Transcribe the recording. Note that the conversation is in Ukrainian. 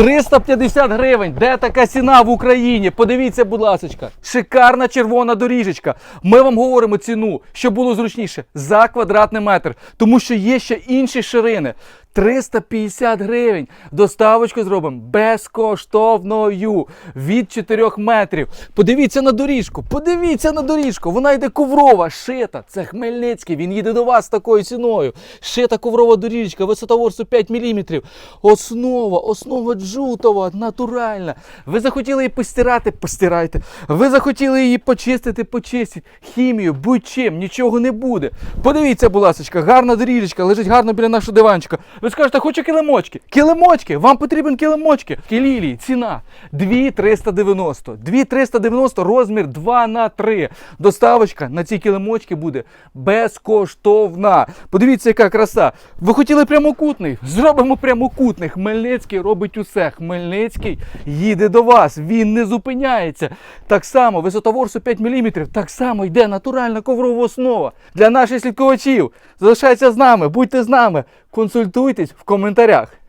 350 гривень. Де така ціна в Україні? Подивіться, будь ласка. Шикарна червона доріжечка. Ми вам говоримо ціну, щоб було зручніше, за квадратний метр. Тому що є ще інші ширини. 350 гривень. Доставочку зробимо безкоштовною від 4 метрів. Подивіться на доріжку. Подивіться на доріжку. Вона йде коврова, шита. Це Хмельницький. Він їде до вас такою ціною. Шита коврова доріжка, висота ворсу 5 мм. Основа, основа джутова, натуральна. Ви захотіли її постирати, постирайте. Ви захотіли її почистити, почистіть. Хімію, будь-чим, нічого не буде. Подивіться, будь ласка, гарна доріжечка, лежить гарно біля нашого диванчика. Ви скажете, хочу килимочки. Килимочки, вам потрібен килимочки. Лілії, ціна 2390. 2390 розмір 2 на 3. Доставочка на ці килимочки буде безкоштовна. Подивіться, яка краса. Ви хотіли прямокутний? Зробимо прямокутний. Хмельницький робить усе. Хмельницький їде до вас. Він не зупиняється. Так само, висота ворсу 5 мм. Так само йде натуральна коврова основа. Для наших слідкувачів. Залишайтеся з нами, будьте з нами. Консультуйтесь в коментарях.